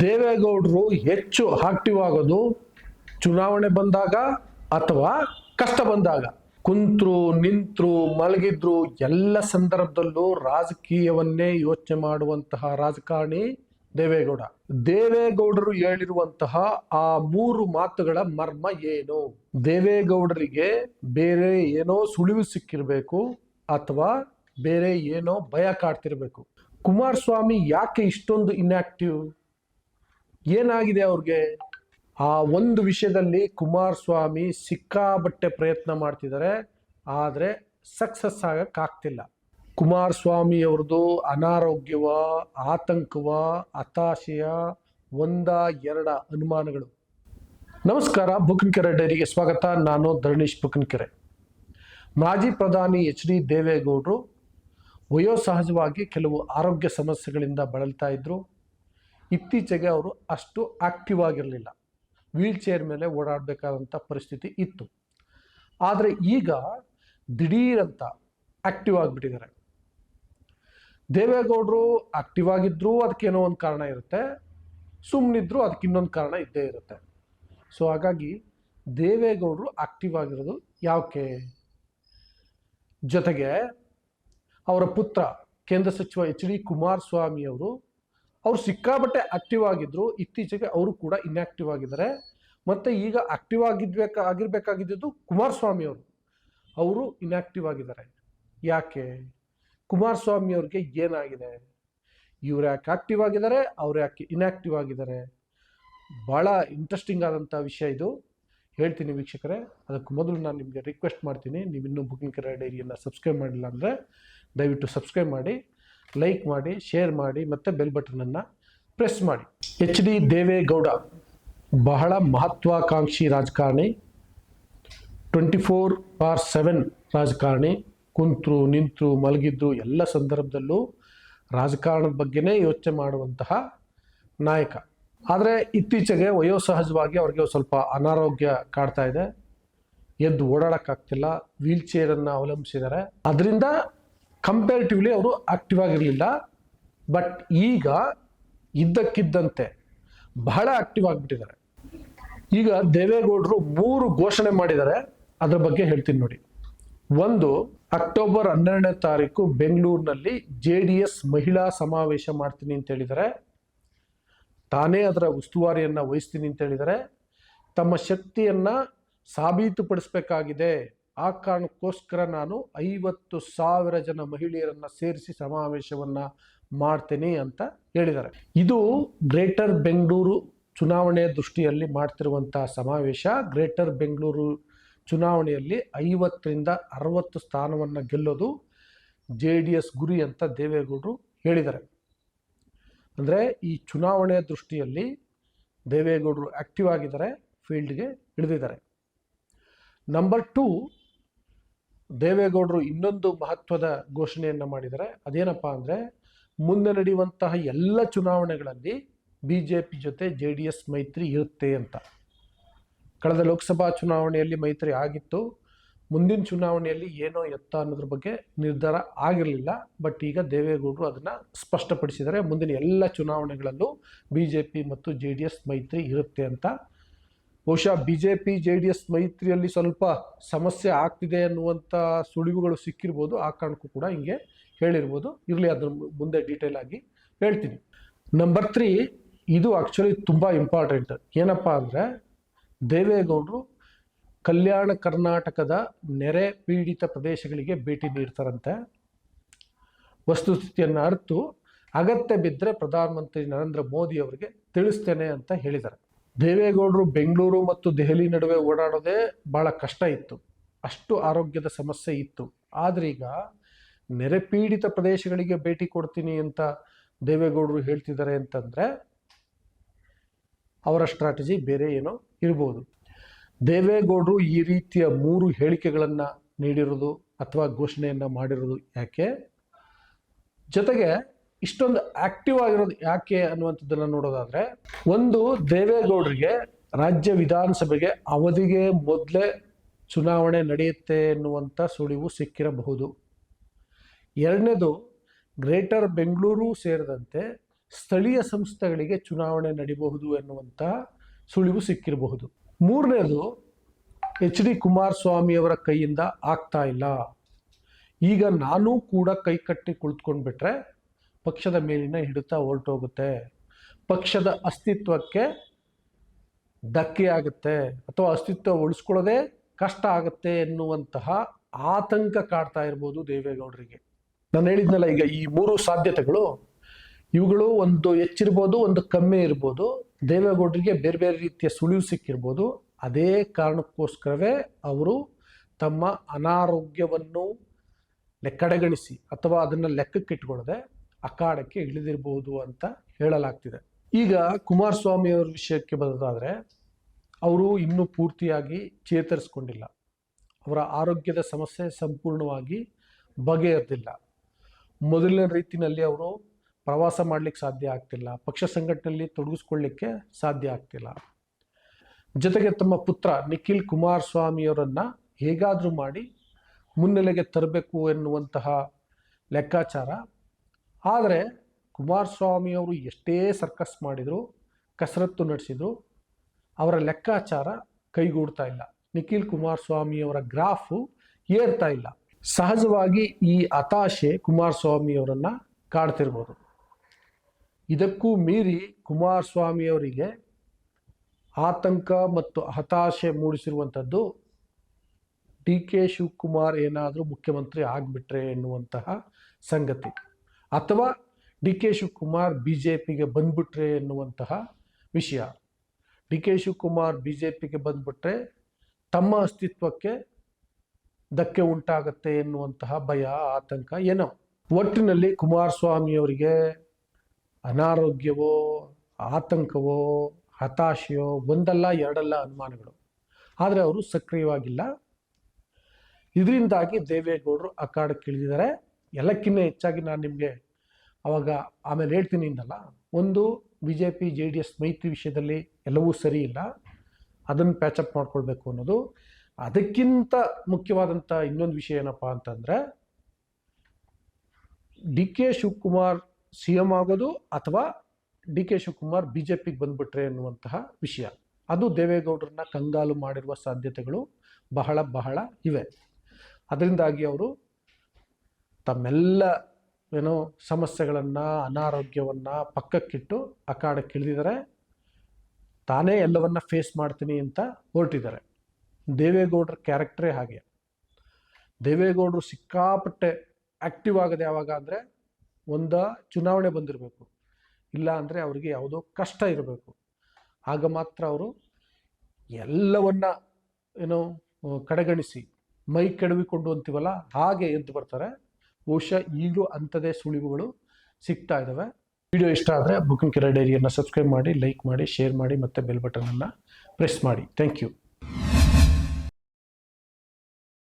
ದೇವೇಗೌಡರು ಹೆಚ್ಚು ಆಕ್ಟಿವ್ ಆಗೋದು ಚುನಾವಣೆ ಬಂದಾಗ ಅಥವಾ ಕಷ್ಟ ಬಂದಾಗ? ಕುಂತ್ರು, ನಿಂತ್ರು, ಮಲಗಿದ್ರು, ಎಲ್ಲ ಸಂದರ್ಭದಲ್ಲೂ ರಾಜಕೀಯವನ್ನೇ ಯೋಚನೆ ಮಾಡುವಂತಹ ರಾಜಕಾರಣಿ ದೇವೇಗೌಡ. ದೇವೇಗೌಡರು ಹೇಳಿರುವಂತಹ ಆ ಮೂರು ಮಾತುಗಳ ಮರ್ಮ ಏನು? ದೇವೇಗೌಡರಿಗೆ ಬೇರೆ ಏನೋ ಸುಳಿವು ಸಿಕ್ಕಿರಬೇಕು ಅಥವಾ ಬೇರೆ ಏನೋ ಭಯ ಕಾಡ್ತಿರ್ಬೇಕು. ಕುಮಾರಸ್ವಾಮಿ ಯಾಕೆ ಇಷ್ಟೊಂದು ಇನ್ಆಕ್ಟಿವ್ ಏನಾಗಿದೆ ಅವ್ರಿಗೆ? ಆ ಒಂದು ವಿಷಯದಲ್ಲಿ ಕುಮಾರಸ್ವಾಮಿ ಸಿಕ್ಕಾಬಟ್ಟೆ ಪ್ರಯತ್ನ ಮಾಡ್ತಿದ್ದಾರೆ, ಆದರೆ ಸಕ್ಸಸ್ ಆಗಕ್ಕಾಗ್ತಿಲ್ಲ ಕುಮಾರಸ್ವಾಮಿ ಅವ್ರದ್ದು ಅನಾರೋಗ್ಯವ, ಆತಂಕವ, ಹತಾಶೆಯ ಒಂದ, ಎರಡ ಅನುಮಾನಗಳು. ನಮಸ್ಕಾರ, ಬುಕನ್ಕೆರೆ ಡೈರಿಗೆ ಸ್ವಾಗತ. ನಾನು ಧರಣೀಶ್ ಬುಕ್ಕನಕೆರೆ ಮಾಜಿ ಪ್ರಧಾನಿ ಎಚ್ ಡಿ ದೇವೇಗೌಡರು ವಯೋಸಹಜವಾಗಿ ಕೆಲವು ಆರೋಗ್ಯ ಸಮಸ್ಯೆಗಳಿಂದ ಬಳಲ್ತಾ ಇದ್ರು. ಇತ್ತೀಚೆಗೆ ಅವರು ಅಷ್ಟು ಆಕ್ಟಿವ್ ಆಗಿರಲಿಲ್ಲ. ವೀಲ್ ಚೇರ್ ಮೇಲೆ ಓಡಾಡಬೇಕಾದಂಥ ಪರಿಸ್ಥಿತಿ ಇತ್ತು. ಆದರೆ ಈಗ ದಿಢೀರಂತ ಆಕ್ಟಿವ್ ಆಗಿಬಿಟ್ಟಿದ್ದಾರೆ. ದೇವೇಗೌಡರು ಆಕ್ಟಿವ್ ಆಗಿದ್ದರೂ ಅದಕ್ಕೇನೋ ಒಂದು ಕಾರಣ ಇರುತ್ತೆ. ಸುಮ್ಮನಿದ್ರು ಅದಕ್ಕೆ ಇನ್ನೊಂದು ಕಾರಣ ಇದ್ದೇ ಇರುತ್ತೆ. ಸೊ ಹಾಗಾಗಿ ದೇವೇಗೌಡರು ಆಕ್ಟಿವ್ ಆಗಿರೋದು ಯಾಕೆ ಜೊತೆಗೆ ಅವರ ಪುತ್ರ ಕೇಂದ್ರ ಸಚಿವ ಎಚ್ ಡಿ ಕುಮಾರಸ್ವಾಮಿ ಅವರು ಅವ್ರು ಸಿಕ್ಕಾಬಟ್ಟೆ ಆಕ್ಟಿವ್ ಆಗಿದ್ರು, ಇತ್ತೀಚೆಗೆ ಅವರು ಕೂಡ ಇನ್ಆಕ್ಟಿವ್ ಆಗಿದ್ದಾರೆ. ಮತ್ತೆ ಈಗ ಆಕ್ಟಿವ್ ಆಗಿದ್ಬೇಕ ಆಗಿರ್ಬೇಕಾಗಿದ್ದು ಕುಮಾರಸ್ವಾಮಿ ಅವರು. ಅವರು ಇನ್ಆಕ್ಟಿವ್ ಆಗಿದ್ದಾರೆ. ಯಾಕೆ? ಕುಮಾರಸ್ವಾಮಿ ಅವ್ರಿಗೆ ಏನಾಗಿದೆ? ಇವ್ರು ಯಾಕೆ ಆಕ್ಟಿವ್ ಆಗಿದ್ದಾರೆ, ಅವ್ರು ಯಾಕೆ ಇನ್ಆಕ್ಟಿವ್ ಆಗಿದ್ದಾರೆ? ಭಾಳ ಇಂಟ್ರೆಸ್ಟಿಂಗ್ ಆದಂಥ ವಿಷಯ ಇದು. ಹೇಳ್ತೀನಿ ವೀಕ್ಷಕರೇ, ಅದಕ್ಕೆ ಮೊದಲು ನಾನು ನಿಮಗೆ ರಿಕ್ವೆಸ್ಟ್ ಮಾಡ್ತೀನಿ. ನೀವು ಇನ್ನೂ ಬುಕಿಂಗ್ ಕರೆ ಡೈರಿಯನ್ನು ಸಬ್ಸ್ಕ್ರೈಬ್ ಮಾಡಿಲ್ಲ ಅಂದರೆ ದಯವಿಟ್ಟು ಸಬ್ಸ್ಕ್ರೈಬ್ ಮಾಡಿ. ಲೈಕ್ ಮಾಡಿ ಶೇರ್ ಮಾಡಿ, ಮತ್ತು ಬೆಲ್ ಬಟನನ್ನು ಪ್ರೆಸ್ ಮಾಡಿ. ಎಚ್ ಡಿ ದೇವೇಗೌಡ, ಬಹಳ ಮಹತ್ವಾಕಾಂಕ್ಷಿ ರಾಜಕಾರಣಿ ಟ್ವೆಂಟಿ ಫೋರ್ ಬಾರ್ ಸೆವೆನ್ ರಾಜಕಾರಣಿ, ಕುಂತರು, ನಿಂತರು, ಮಲಗಿದ್ರು, ಎಲ್ಲ ಸಂದರ್ಭದಲ್ಲೂ ರಾಜಕಾರಣದ ಬಗ್ಗೆನೇ ಯೋಚನೆ ಮಾಡುವಂತಹ ನಾಯಕ. ಆದರೆ ಇತ್ತೀಚೆಗೆ ವಯೋಸಹಜವಾಗಿ ಅವ್ರಿಗೆ ಸ್ವಲ್ಪ ಅನಾರೋಗ್ಯ ಕಾಡ್ತಾ ಇದೆ. ಎದ್ದು ಓಡಾಡೋಕ್ಕಾಗ್ತಿಲ್ಲ ವೀಲ್ ಚೇರನ್ನು ಅವಲಂಬಿಸಿದ್ದಾರೆ. ಅದರಿಂದ ಕಂಪೇರಿಟಿವ್ಲಿ ಅವರು ಆಕ್ಟಿವ್ ಆಗಿರಲಿಲ್ಲ. ಬಟ್ ಈಗ ಇದ್ದಕ್ಕಿದ್ದಂತೆ ಬಹಳ ಆಕ್ಟಿವ್ ಆಗಿಬಿಟ್ಟಿದ್ದಾರೆ. ಈಗ ದೇವೇಗೌಡರು ಮೂರು ಘೋಷಣೆ ಮಾಡಿದ್ದಾರೆ. ಅದರ ಬಗ್ಗೆ ಹೇಳ್ತೀನಿ ನೋಡಿ. ಒಂದು ಅಕ್ಟೋಬರ್ ಹನ್ನೆರಡನೇ ತಾರೀಕು ಬೆಂಗಳೂರಿನಲ್ಲಿ ಜೆ ಡಿ ಎಸ್ ಮಹಿಳಾ ಸಮಾವೇಶ ಮಾಡ್ತೀನಿ ಅಂತ ಹೇಳಿದ್ದಾರೆ. ತಾನೇ ಅದರ ಉಸ್ತುವಾರಿಯನ್ನು ವಹಿಸ್ತೀನಿ ಅಂತ ಹೇಳಿದ್ದಾರೆ. ತಮ್ಮ ಶಕ್ತಿಯನ್ನು ಸಾಬೀತುಪಡಿಸಬೇಕಾಗಿದೆ. ಆ ಕಾರಣಕ್ಕೋಸ್ಕರ ನಾನು ಐವತ್ತು ಸಾವಿರ ಜನ ಮಹಿಳೆಯರನ್ನು ಸೇರಿಸಿ ಸಮಾವೇಶವನ್ನು ಮಾಡ್ತೀನಿ ಅಂತ ಹೇಳಿದ್ದಾರೆ. ಇದು ಗ್ರೇಟರ್ ಬೆಂಗಳೂರು ಚುನಾವಣೆ ದೃಷ್ಟಿಯಲ್ಲಿ ಮಾಡ್ತಿರುವಂತಹ ಸಮಾವೇಶ. ಗ್ರೇಟರ್ ಬೆಂಗಳೂರು ಚುನಾವಣೆಯಲ್ಲಿ ಐವತ್ತರಿಂದ ಅರವತ್ತು ಸ್ಥಾನವನ್ನು ಗೆಲ್ಲೋದು ಜೆ ಡಿ ಎಸ್ ಗುರಿ ಅಂತ ದೇವೇಗೌಡರು ಹೇಳಿದ್ದಾರೆ. ಅಂದರೆ ಈ ಚುನಾವಣೆಯ ದೃಷ್ಟಿಯಲ್ಲಿ ದೇವೇಗೌಡರು ಆ್ಯಕ್ಟಿವ್ ಆಗಿದ್ದಾರೆ ಫೀಲ್ಡ್ಗೆ ಇಳಿದಿದ್ದಾರೆ. ನಂಬರ್ ಟೂ ದೇವೇಗೌಡರು ಇನ್ನೊಂದು ಮಹತ್ವದ ಘೋಷಣೆಯನ್ನು ಮಾಡಿದ್ದಾರೆ. ಅದೇನಪ್ಪ ಅಂದರೆ, ಮುಂದೆ ನಡೆಯುವಂತಹ ಎಲ್ಲ ಚುನಾವಣೆಗಳಲ್ಲಿ ಬಿ ಜೆ ಪಿ ಜೊತೆ ಜೆ ಡಿ ಎಸ್ ಮೈತ್ರಿ ಇರುತ್ತೆ ಅಂತ. ಕಳೆದ ಲೋಕಸಭಾ ಚುನಾವಣೆಯಲ್ಲಿ ಮೈತ್ರಿ ಆಗಿತ್ತು. ಮುಂದಿನ ಚುನಾವಣೆಯಲ್ಲಿ ಏನೋ ಎತ್ತ ಅನ್ನೋದ್ರ ಬಗ್ಗೆ ನಿರ್ಧಾರ ಆಗಿರಲಿಲ್ಲ. ಬಟ್ ಈಗ ದೇವೇಗೌಡರು ಅದನ್ನು ಸ್ಪಷ್ಟಪಡಿಸಿದರೆ ಮುಂದಿನ ಎಲ್ಲ ಚುನಾವಣೆಗಳಲ್ಲೂ ಬಿ ಜೆ ಪಿ ಮತ್ತು ಜೆ ಡಿ ಎಸ್ ಮೈತ್ರಿ ಇರುತ್ತೆ ಅಂತ. ಬಹುಶಃ B J P J D S ಮೈತ್ರಿಯಲ್ಲಿ ಸ್ವಲ್ಪ ಸಮಸ್ಯೆ ಆಗ್ತಿದೆ ಅನ್ನುವಂಥ ಸುಳಿವುಗಳು ಸಿಕ್ಕಿರ್ಬೋದು, ಆ ಕಾರಣಕ್ಕೂ ಕೂಡ ಹಿಂಗೆ ಹೇಳಿರ್ಬೋದು. ಇರಲಿ, ಅದ್ರ ಮುಂದೆ ಡೀಟೇಲ್ ಆಗಿ ಹೇಳ್ತೀನಿ. ನಂಬರ್ ತ್ರೀ ಇದು ಆ್ಯಕ್ಚುಲಿ ತುಂಬ ಇಂಪಾರ್ಟೆಂಟ್ ಏನಪ್ಪ ಅಂದರೆ, ದೇವೇಗೌಡರು ಕಲ್ಯಾಣ ಕರ್ನಾಟಕದ ನೆರೆ ಪೀಡಿತ ಪ್ರದೇಶಗಳಿಗೆ ಭೇಟಿ ನೀಡ್ತಾರಂತೆ. ವಸ್ತುಸ್ಥಿತಿಯನ್ನು ಅರ್ತು ಅಗತ್ಯ ಬಿದ್ದರೆ ಪ್ರಧಾನಮಂತ್ರಿ ನರೇಂದ್ರ ಮೋದಿ ಅವರಿಗೆ ತಿಳಿಸ್ತೇನೆ ಅಂತ ಹೇಳಿದ್ದಾರೆ. ದೇವೇಗೌಡರು ಬೆಂಗಳೂರು ಮತ್ತು ದೆಹಲಿ ನಡುವೆ ಓಡಾಡೋದೇ ಭಾಳ ಕಷ್ಟ ಇತ್ತು. ಅಷ್ಟು ಆರೋಗ್ಯದ ಸಮಸ್ಯೆ ಇತ್ತು. ಆದ್ರೀಗ ನೆರೆಪೀಡಿತ ನೆರೆ ಪೀಡಿತ ಪ್ರದೇಶಗಳಿಗೆ ಭೇಟಿ ಕೊಡ್ತೀನಿ ಅಂತ ದೇವೇಗೌಡರು ಹೇಳ್ತಿದ್ದಾರೆ ಅಂತಂದರೆ ಅವರ ಸ್ಟ್ರಾಟಜಿ ಬೇರೆ ಏನೋ ಇರ್ಬೋದು. ದೇವೇಗೌಡರು ಈ ರೀತಿಯ ಮೂರು ಹೇಳಿಕೆಗಳನ್ನು ನೀಡಿರೋದು ಅಥವಾ ಘೋಷಣೆಯನ್ನು ಮಾಡಿರೋದು ಯಾಕೆ? ಜೊತೆಗೆ ಇಷ್ಟೊಂದು ಆಕ್ಟಿವ್ ಆಗಿರೋದು ಯಾಕೆ ಅನ್ನುವಂಥದ್ದನ್ನು ನೋಡೋದಾದ್ರೆ, ಒಂದು ದೇವೇಗೌಡರಿಗೆ ರಾಜ್ಯ ವಿಧಾನಸಭೆಗೆ ಅವಧಿಗೆ ಮೊದಲೇ ಚುನಾವಣೆ ನಡೆಯುತ್ತೆ ಎನ್ನುವಂಥ ಸುಳಿವು ಸಿಕ್ಕಿರಬಹುದು. ಎರಡನೇದು, ಗ್ರೇಟರ್ ಬೆಂಗಳೂರು ಸೇರಿದಂತೆ ಸ್ಥಳೀಯ ಸಂಸ್ಥೆಗಳಿಗೆ ಚುನಾವಣೆ ನಡೀಬಹುದು ಎನ್ನುವಂಥ ಸುಳಿವು ಸಿಕ್ಕಿರಬಹುದು. ಮೂರನೇದು, ಎಚ್ ಡಿ ಕುಮಾರಸ್ವಾಮಿಯವರ ಕೈಯಿಂದ ಆಗ್ತಾ ಇಲ್ಲ. ಈಗ ನಾನು ಕೂಡ ಕೈ ಕಟ್ಟಿ ಕುಳಿತುಕೊಂಡ್ಬಿಟ್ರೆ ಪಕ್ಷದ ಮೇಲಿನ ಹಿಡಿತ ಹೊರಟೋಗುತ್ತೆ. ಪಕ್ಷದ ಅಸ್ತಿತ್ವಕ್ಕೆ ಧಕ್ಕೆ ಆಗುತ್ತೆ ಅಥವಾ ಅಸ್ತಿತ್ವ ಉಳಿಸ್ಕೊಳ್ಳೋದೇ ಕಷ್ಟ ಆಗುತ್ತೆ ಎನ್ನುವಂತಹ ಆತಂಕ ಕಾಡ್ತಾ ಇರ್ಬೋದು ದೇವೇಗೌಡರಿಗೆ. ನಾನು ಹೇಳಿದ್ನಲ್ಲ ಈಗ ಈ ಮೂರು ಸಾಧ್ಯತೆಗಳು, ಇವುಗಳು ಒಂದು ಹೆಚ್ಚಿರ್ಬೋದು, ಒಂದು ಕಮ್ಮಿ ಇರ್ಬೋದು. ದೇವೇಗೌಡರಿಗೆ ಬೇರೆ ಬೇರೆ ರೀತಿಯ ಸುಳಿವು ಸಿಕ್ಕಿರ್ಬೋದು. ಅದೇ ಕಾರಣಕ್ಕೋಸ್ಕರವೇ ಅವರು ತಮ್ಮ ಅನಾರೋಗ್ಯವನ್ನು ಕಡೆಗಣಿಸಿ ಅಥವಾ ಅದನ್ನು ಲೆಕ್ಕಕ್ಕಿಟ್ಕೊಳ್ಳದೆ ಅಖಾಡಕ್ಕೆ ಇಳಿದಿರಬಹುದು ಅಂತ ಹೇಳಲಾಗ್ತಿದೆ. ಈಗ ಕುಮಾರಸ್ವಾಮಿ ಅವರ ವಿಷಯಕ್ಕೆ ಬರೋದಾದ್ರೆ, ಅವರು ಇನ್ನೂ ಪೂರ್ತಿಯಾಗಿ ಚೇತರಿಸ್ಕೊಂಡಿಲ್ಲ. ಅವರ ಆರೋಗ್ಯದ ಸಮಸ್ಯೆ ಸಂಪೂರ್ಣವಾಗಿ ಬಗೆಹರಿದಿಲ್ಲ. ಮೊದಲಿನ ರೀತಿಯಲ್ಲಿ ಅವರು ಪ್ರವಾಸ ಮಾಡಲಿಕ್ಕೆ ಸಾಧ್ಯ ಆಗ್ತಿಲ್ಲ. ಪಕ್ಷ ಸಂಘಟನೆಯಲ್ಲಿ ತೊಡಗಿಸ್ಕೊಳ್ಳಿಕ್ಕೆ ಸಾಧ್ಯ ಆಗ್ತಿಲ್ಲ. ಜೊತೆಗೆ ತಮ್ಮ ಪುತ್ರ ನಿಖಿಲ್ ಕುಮಾರಸ್ವಾಮಿಯವರನ್ನು ಹೇಗಾದರೂ ಮಾಡಿ ಮುನ್ನೆಲೆಗೆ ತರಬೇಕು ಎನ್ನುವಂತಹ ಲೆಕ್ಕಾಚಾರ ಆದರೆ ಕುಮಾರಸ್ವಾಮಿಯವರು ಎಷ್ಟೇ ಸರ್ಕಸ್ ಮಾಡಿದರು, ಕಸರತ್ತು ನಡೆಸಿದ್ರು, ಅವರ ಲೆಕ್ಕಾಚಾರ ಕೈಗೂಡ್ತಾ ಇಲ್ಲ. ನಿಖಿಲ್ ಕುಮಾರಸ್ವಾಮಿಯವರ ಗ್ರಾಫು ಏರ್ತಾ ಇಲ್ಲ. ಸಹಜವಾಗಿ ಈ ಹತಾಶೆ ಕುಮಾರಸ್ವಾಮಿಯವರನ್ನು ಕಾಡ್ತಿರ್ಬೋದು. ಇದಕ್ಕೂ ಮೀರಿ ಕುಮಾರಸ್ವಾಮಿಯವರಿಗೆ ಆತಂಕ ಮತ್ತು ಹತಾಶೆ ಮೂಡಿಸಿರುವಂಥದ್ದು ಡಿ ಕೆ ಶಿವಕುಮಾರ್ ಏನಾದರೂ ಮುಖ್ಯಮಂತ್ರಿ ಆಗಿಬಿಟ್ರೆ ಎನ್ನುವಂತಹ ಸಂಗತಿ. ಅಥವಾ D K Shivakumar B J ಪಿಗೆ ಬಂದ್ಬಿಟ್ರೆ ಎನ್ನುವಂತಹ ವಿಷಯ. D K Shivakumar B J ಪಿಗೆ ಬಂದ್ಬಿಟ್ರೆ ತಮ್ಮ ಅಸ್ತಿತ್ವಕ್ಕೆ ಧಕ್ಕೆ ಉಂಟಾಗತ್ತೆ ಎನ್ನುವಂತಹ ಭಯ, ಆತಂಕ ಏನೋ. ಒಟ್ಟಿನಲ್ಲಿ ಕುಮಾರಸ್ವಾಮಿಯವರಿಗೆ ಅನಾರೋಗ್ಯವೋ, ಆತಂಕವೋ, ಹತಾಶೆಯೋ ಒಂದಲ್ಲ, ಎರಡಲ್ಲ ಅನುಮಾನಗಳು. ಆದರೆ ಅವರು ಸಕ್ರಿಯವಾಗಿಲ್ಲ. ಇದರಿಂದಾಗಿ ದೇವೇಗೌಡರು ಅಖಾಡಕ್ಕೆ ಇಳಿದಿದ್ದಾರೆ ಎಲ್ಲಕ್ಕಿಂತ ಹೆಚ್ಚಾಗಿ ನಾನು ನಿಮಗೆ ಅವಾಗ ಆಮೇಲೆ ಹೇಳ್ತೀನಿ ಅಂದಲ್ಲ, ಒಂದು B J P J D S ಮೈತ್ರಿ ವಿಷಯದಲ್ಲಿ ಎಲ್ಲವೂ ಸರಿ ಇಲ್ಲ, ಅದನ್ನು ಪ್ಯಾಚಪ್ ಮಾಡ್ಕೊಳ್ಬೇಕು ಅನ್ನೋದು. ಅದಕ್ಕಿಂತ ಮುಖ್ಯವಾದಂಥ ಇನ್ನೊಂದು ವಿಷಯ ಏನಪ್ಪ ಅಂತಂದರೆ, D K Shivakumar C M ಆಗೋದು ಅಥವಾ D K Shivakumar B J ಪಿಗೆ ಬಂದ್ಬಿಟ್ರೆ ಅನ್ನುವಂತಹ ವಿಷಯ. ಅದು ದೇವೇಗೌಡರನ್ನ ಕಂಗಾಲು ಮಾಡಿರುವ ಸಾಧ್ಯತೆಗಳು ಬಹಳ ಬಹಳ ಇವೆ. ಅದರಿಂದಾಗಿ ಅವರು ತಮ್ಮೆಲ್ಲ ಏನೋ ಸಮಸ್ಯೆಗಳನ್ನು, ಅನಾರೋಗ್ಯವನ್ನು ಪಕ್ಕಕ್ಕಿಟ್ಟು ಅಖಾಡಕ್ಕೆ ಇಳಿದಿದ್ದಾರೆ ತಾನೇ ಎಲ್ಲವನ್ನ ಫೇಸ್ ಮಾಡ್ತೀನಿ ಅಂತ ಹೊರಟಿದ್ದಾರೆ. ದೇವೇಗೌಡರ ಕ್ಯಾರೆಕ್ಟ್ರೇ ಹಾಗೆ. ದೇವೇಗೌಡರು ಸಿಕ್ಕಾಪಟ್ಟೆ ಆ್ಯಕ್ಟಿವ್ ಆಗೋದು ಯಾವಾಗ ಅಂದರೆ ಒಂದ ಚುನಾವಣೆ ಬಂದಿರಬೇಕು. ಇಲ್ಲ ಅಂದರೆ ಅವರಿಗೆ ಯಾವುದೋ ಕಷ್ಟ ಇರಬೇಕು. ಆಗ ಮಾತ್ರ ಅವರು ಎಲ್ಲವನ್ನ ಏನು, ಕಡೆಗಣಿಸಿ, ಮೈ ಕೆಡವಿಕೊಂಡು ಅಂತೀವಲ್ಲ ಹಾಗೆ ಎದ್ದು ಬರ್ತಾರೆ. ಬಹುಶಃ ಈಗಲೂ ಅಂಥದೇ ಸುಳಿವುಗಳು ಸಿಗ್ತಾ ಇದ್ದಾವೆ ವಿಡಿಯೋ ಇಷ್ಟ ಆದರೆ ಬುಕಿಂಗ್ ಕಿರ ಡೈರಿಯನ್ನು ಸಬ್ಸ್ಕ್ರೈಬ್ ಮಾಡಿ ಲೈಕ್ ಮಾಡಿ ಶೇರ್ ಮಾಡಿ ಮತ್ತು ಬೆಲ್ ಬಟನನ್ನು ಪ್ರೆಸ್ ಮಾಡಿ. Thank you